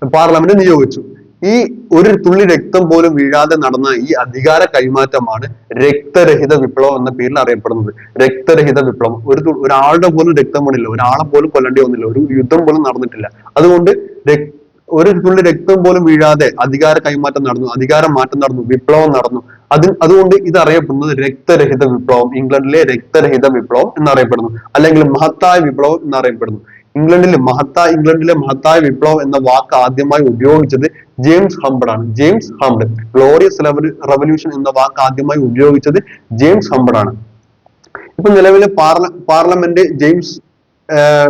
A: പാർലമെന്റ് നിയോഗിച്ചു. ഈ ഒരു തുള്ളി രക്തം പോലും വീഴാതെ നടന്ന ഈ അധികാര കൈമാറ്റമാണ് രക്തരഹിത വിപ്ലവം എന്ന പേരിൽ അറിയപ്പെടുന്നത്. രക്തരഹിത വിപ്ലവം. ഒരു ഒരാളുടെ പോലും രക്തം വീണില്ല. ഒരാളെ പോലും കൊല്ലേണ്ടി വന്നില്ല. ഒരു യുദ്ധം പോലും നടന്നിട്ടില്ല. അതുകൊണ്ട് രക്- ഒരു തുള്ളി രക്തം പോലും വീഴാതെ അധികാര കൈമാറ്റം നടന്നു അധികാര മാറ്റം നടന്നു വിപ്ലവം നടന്നു. അത് അതുകൊണ്ട് ഇത് അറിയപ്പെടുന്നത് രക്തരഹിത വിപ്ലവം ഇംഗ്ലണ്ടിലെ രക്തരഹിത വിപ്ലവം എന്നറിയപ്പെടുന്നു. അല്ലെങ്കിൽ മഹത്തായ വിപ്ലവം എന്നറിയപ്പെടുന്നു. ഇംഗ്ലണ്ടിലെ മഹത്തായ ഇംഗ്ലണ്ടിലെ മഹത്തായ വിപ്ലവം എന്ന വാക്ക് ആദ്യമായി ഉപയോഗിച്ചത് ജെയിംസ് ഹംബഡ് ആണ്. ജെയിംസ് ഹംബഡ് ഗ്ലോറിയസ് റവല്യൂഷൻ എന്ന വാക്ക് ആദ്യമായി ഉപയോഗിച്ചത് ജെയിംസ് ഹംബഡ് ആണ്. ഇപ്പൊ നിലവിലെ പാർല parliament James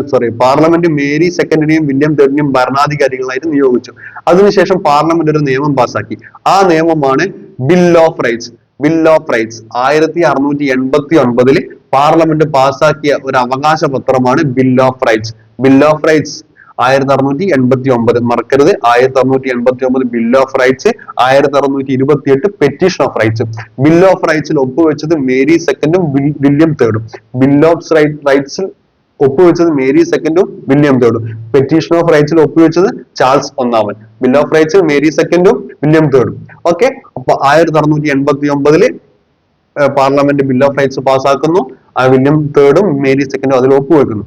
A: sorry parliament Mary സെക്കൻഡിനെയും William തേർഡിനെയും ഭരണാധികാരികളായിട്ട് നിയോഗിച്ചു. അതിനുശേഷം പാർലമെന്റ് ഒരു നിയമം പാസാക്കി. ആ നിയമമാണ് Bill of Rights Bill of Rights ആയിരത്തി അറുന്നൂറ്റി എൺപത്തി ഒൻപതിൽ പാർലമെന്റ് പാസാക്കിയ ഒരു അവകാശ പത്രമാണ് Bill of Rights Bill of Rights ആയിരത്തി അറുന്നൂറ്റി എൺപത്തി ഒമ്പത് മറക്കരുത്. ആയിരത്തി അറുന്നൂറ്റി എൺപത്തി ഒമ്പത് ബിൽ ഓഫ് റൈറ്റ്സ് ആയിരത്തി അറുന്നൂറ്റി ഇരുപത്തി എട്ട് petition of rights bill of റൈറ്റ്സിൽ ഒപ്പുവെച്ചത് മേരി സെക്കൻഡും വില്യം തേർഡും ബിൽ ഓഫ് റൈറ്റ്സിൽ ഒപ്പുവെച്ചത് മേരി സെക്കൻഡും വില്യം തേർഡും. പെറ്റീഷൻ ഓഫ് റൈറ്റ്സിൽ ഒപ്പുവെച്ചത് ചാൾസ് ഒന്നാമൻ. ബിൽ ഓഫ് റൈറ്റ്സിൽ മേരി സെക്കൻഡും വില്യം തേർഡും. ഓക്കെ അപ്പൊ ആയിരത്തി അറുന്നൂറ്റി എൺപത്തി ഒമ്പതിൽ പാർലമെന്റ് ബിൽ ഓഫ് റൈറ്റ്സ് പാസ്സാക്കുന്നു ആ വില്യം തേർഡും മേരി സെക്കൻഡും അതിൽ ഒപ്പുവെക്കുന്നു.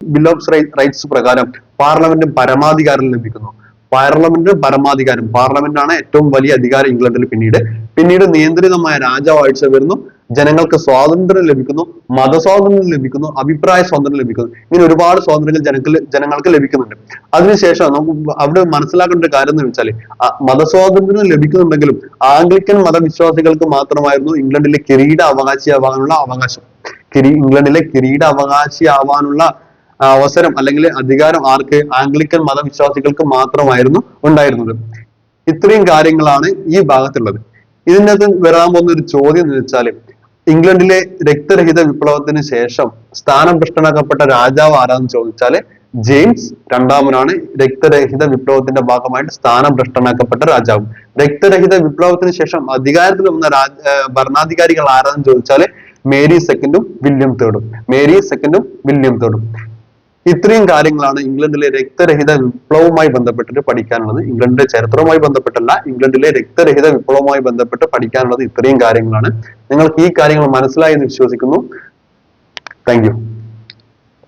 A: ബിൽ ഓഫ് റൈറ്റ്സ് പ്രകാരം പാർലമെന്റ് പരമാധികാരം ലഭിക്കുന്നു. പാർലമെന്റ് പരമാധികാരം. പാർലമെന്റ് ആണ് ഏറ്റവും വലിയ അധികാരം ഇംഗ്ലണ്ടിൽ പിന്നീട്. പിന്നീട് നിയന്ത്രിതമായ രാജവാഴ്ച വരുന്നു. ജനങ്ങൾക്ക് സ്വാതന്ത്ര്യം ലഭിക്കുന്നു മതസ്വാതന്ത്ര്യം ലഭിക്കുന്നു അഭിപ്രായ സ്വാതന്ത്ര്യം ലഭിക്കുന്നു. ഇങ്ങനെ ഒരുപാട് സ്വാതന്ത്ര്യങ്ങൾ ജനങ്ങൾക്ക് ജനങ്ങൾക്ക് ലഭിക്കുന്നുണ്ട്. അതിനുശേഷം നമുക്ക് അവിടെ മനസ്സിലാക്കേണ്ട ഒരു കാര്യം എന്ന് വെച്ചാൽ മതസ്വാതന്ത്ര്യം ലഭിക്കുന്നുണ്ടെങ്കിലും ആംഗ്ലിക്കൻ മതവിശ്വാസികൾക്ക് മാത്രമായിരുന്നു ഇംഗ്ലണ്ടിലെ കിരീട അവകാശിയാവാനുള്ള അവകാശം. കിരീ ഇംഗ്ലണ്ടിലെ കിരീട അവകാശിയാവാനുള്ള അവസരം അല്ലെങ്കിൽ അധികാരം ആർക്ക് ആംഗ്ലിക്കൻ മതവിശ്വാസികൾക്ക് മാത്രമായിരുന്നു ഉണ്ടായിരുന്നത്. ഇത്രയും കാര്യങ്ങളാണ് ഈ ഭാഗത്തുള്ളത്. ഇതിനകത്ത് വരാൻ പോകുന്ന ഒരു ചോദ്യം എന്ന് വെച്ചാൽ ഇംഗ്ലണ്ടിലെ രക്തരഹിത വിപ്ലവത്തിന് ശേഷം സ്ഥാനം സ്ഥാനഭ്രഷ്ടനാക്കപ്പെട്ട രാജാവ് ആരാന്ന് ചോദിച്ചാൽ ജെയിംസ് രണ്ടാമനാണ് രക്തരഹിത വിപ്ലവത്തിന്റെ ഭാഗമായിട്ട് സ്ഥാനം സ്ഥാനഭ്രഷ്ടനാക്കപ്പെട്ട രാജാവ്. രക്തരഹിത വിപ്ലവത്തിന് ശേഷം അധികാരത്തിൽ വന്ന രാജ ഭരണാധികാരികൾ ആരാന്ന് ചോദിച്ചാൽ മേരി സെക്കൻഡും വില്യം തേർഡും. മേരി സെക്കൻഡും വില്യം തേർഡും. ഇത്രയും കാര്യങ്ങളാണ് ഇംഗ്ലണ്ടിലെ രക്തരഹിത വിപ്ലവവുമായി ബന്ധപ്പെട്ടിട്ട് പഠിക്കാനുള്ളത്. ഇംഗ്ലണ്ടിന്റെ ചരിത്രവുമായി ബന്ധപ്പെട്ടല്ല ഇംഗ്ലണ്ടിലെ രക്തരഹിത വിപ്ലവവുമായി ബന്ധപ്പെട്ട് പഠിക്കാനുള്ളത് ഇത്രയും കാര്യങ്ങളാണ്. നിങ്ങൾക്ക് ഈ കാര്യങ്ങൾ മനസ്സിലായി എന്ന് വിശ്വസിക്കുന്നു താങ്ക്